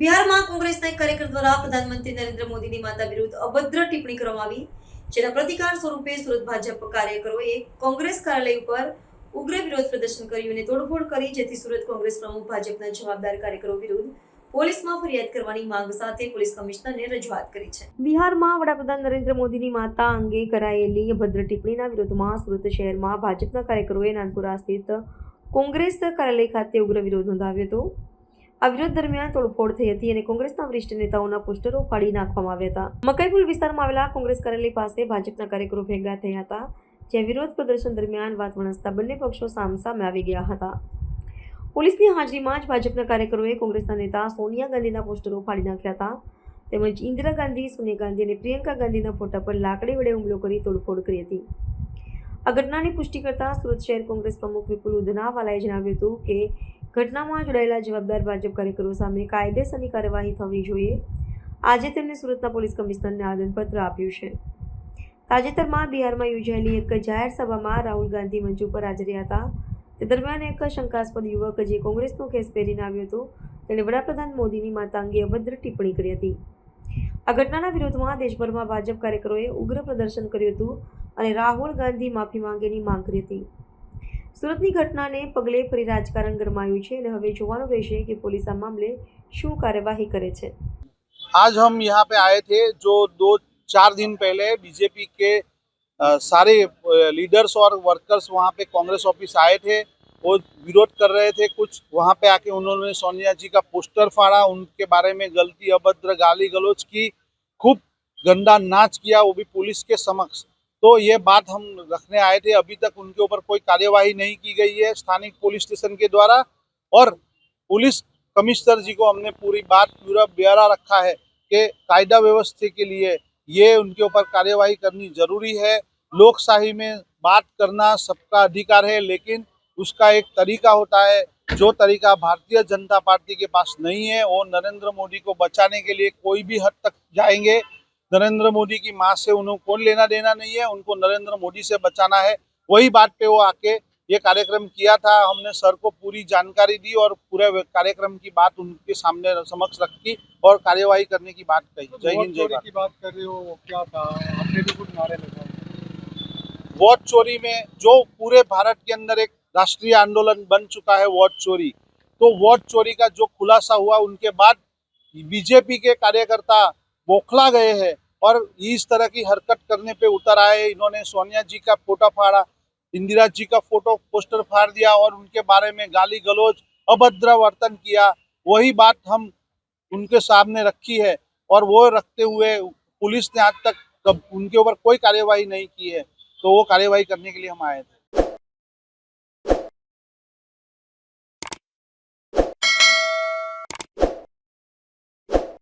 બિહારમાં કોંગ્રેસના એક કાર્યકર દ્વારા પ્રધાનમંત્રી નરેન્દ્ર મોદીની માતા વિરુદ્ધ અભદ્ર ટિપ્પણી કરવામાં આવી જેના પ્રતિકાર સ્વરૂપે સુરત ભાજપ કાર્યકરોએ કોંગ્રેસ કાર્યાલય ઉપર ઉગ્ર વિરોધ પ્રદર્શન કર્યું અને તોડફોડ કરી જેથી સુરત કોંગ્રેસ પ્રમુખ ભાજપના જવાબદાર કાર્યકરો વિરુદ્ધ પોલીસમાં ફરિયાદ કરવાની માંગ સાથે પોલીસ કમિશનરને રજૂઆત કરી છે બિહારમાં વડાપ્રધાન નરેન્દ્ર મોદીની માતા અંગે કરાયેલી અભદ્ર ટિપ્પણીના વિરોધમાં સુરત શહેરમાં ભાજપના કાર્યકરોએ નાનપુરા સ્થિત કોંગ્રેસ કાર્યાલય ખાતે ઉગ્ર વિરોધ નોંધાવ્યો હતો આ વિરોધ દરમિયાન તોડફોડ થઈ હતી અને કોંગ્રેસના વરિષ્ઠ નેતાઓના પોસ્ટરો ફાડી નાખવામાં આવ્યા હતા મકાઈપુલ વિસ્તારમાં આવેલા કોંગ્રેસ કાર્યાલય પાસે ભાજપના કાર્યકરો ભેગા થયા હતા જ્યાં વિરોધ પ્રદર્શન દરમિયાન વાત વણસતા બંને પક્ષો સામસામે આવી ગયા હતા પોલીસની હાજરીમાં જ ભાજપના કાર્યકરોએ કોંગ્રેસના નેતા સોનિયા ગાંધીના પોસ્ટરો ફાડી નાખ્યા હતા તેમજ ઇન્દિરા ગાંધી સોનિયા ગાંધી અને પ્રિયંકા ગાંધીના ફોટા પર લાકડી વડે હુમલો કરી તોડફોડ કરી હતી આ ઘટનાની પુષ્ટિ કરતા સુરત શહેર કોંગ્રેસ પ્રમુખ વિપુલ ઉધનાવાલાએ જણાવ્યું હતું કે ઘટનામાં જોડાયેલા જવાબદાર ભાજપ કાર્યકરો સામે કાયદેસરની કાર્યવાહી થવી જોઈએ આજે તેમને સુરતના પોલીસ કમિશનરને આવેદનપત્ર આપ્યું છે તાજેતરમાં બિહારમાં યોજાયેલી એક જાહેર સભામાં રાહુલ ગાંધી મંચ ઉપર હાજર હતા તે દરમિયાન એક શંકાસ્પદ યુવક જે કોંગ્રેસનો કેસ પહેરીને આવ્યો હતો તેણે વડાપ્રધાન મોદીની માતા અંગે અભદ્ર ટિપ્પણી કરી હતી આ ઘટનાના વિરોધમાં દેશભરમાં ભાજપ કાર્યકરોએ ઉગ્ર પ્રદર્શન કર્યું હતું અને રાહુલ ગાંધી માફી માંગેની માંગ કરી હતી સુરતની ઘટનાને પગલે ફરી રાજકારણ ગરમાયું છે અને હવે જોવાનું રહેશે કે પોલીસ આ મામલે શું કાર્યવાહી કરે છે. આજ હમ યહા પે આયે થે જો 2 4 દિન પહેલે બીજેપી કે سارے લીડર્સ ઓર વર્કર્સ વહા પે કોંગ્રેસ ઓફિસ આયે થે ઓ વિરોધ કર રહે થે કુછ વહા પે આ કે ઉનહોને સોનિયાજી કા પોસ્ટર ફાડા ઉનકે બારે મે ગલતી અભદ્ર ગાળી ગલોચ કી ખુબ ગંદા નાચ કિયા ઓ ભી પોલીસ કે સમક્ષ तो ये बात हम रखने आए थे अभी तक उनके ऊपर कोई कार्यवाही नहीं की गई है स्थानीय पुलिस स्टेशन के द्वारा और पुलिस कमिश्नर जी को हमने पूरी बात पूरा ब्यौरा रखा है कि कायदा व्यवस्था के लिए ये उनके ऊपर कार्यवाही करनी जरूरी है लोकशाही में बात करना सबका अधिकार है लेकिन उसका एक तरीका होता है जो तरीका भारतीय जनता पार्टी के पास नहीं है वो नरेंद्र मोदी को बचाने के लिए कोई भी हद तक जाएंगे नरेंद्र मोदी की माँ से उन्हें कौन लेना देना नहीं है उनको नरेंद्र मोदी से बचाना है वही बात पे वो आके ये कार्यक्रम किया था हमने सर को पूरी जानकारी दी और पूरे कार्यक्रम की बात उनके सामने समक्ष रखी और कार्यवाही करने की बात कही जय हिंद जय की बात कर रहे हो क्या था आपने भी कुछ नारे वोट चोरी में जो पूरे भारत के अंदर एक राष्ट्रीय आंदोलन बन चुका है वोट चोरी तो वोट चोरी का जो खुलासा हुआ उनके बाद बीजेपी के कार्यकर्ता बौखला गए हैं और इस तरह की हरकत करने पे उतर आए इन्होंने सोनिया जी का फोटो फाड़ा इंदिरा जी का फोटो पोस्टर फाड़ दिया और उनके बारे में गाली गलोज अभद्र वर्तन किया वही बात हम उनके सामने रखी है और वो रखते हुए पुलिस ने आज तक कब उनके ऊपर कोई कार्यवाही नहीं की है तो वो कार्यवाही करने के लिए हम आए थे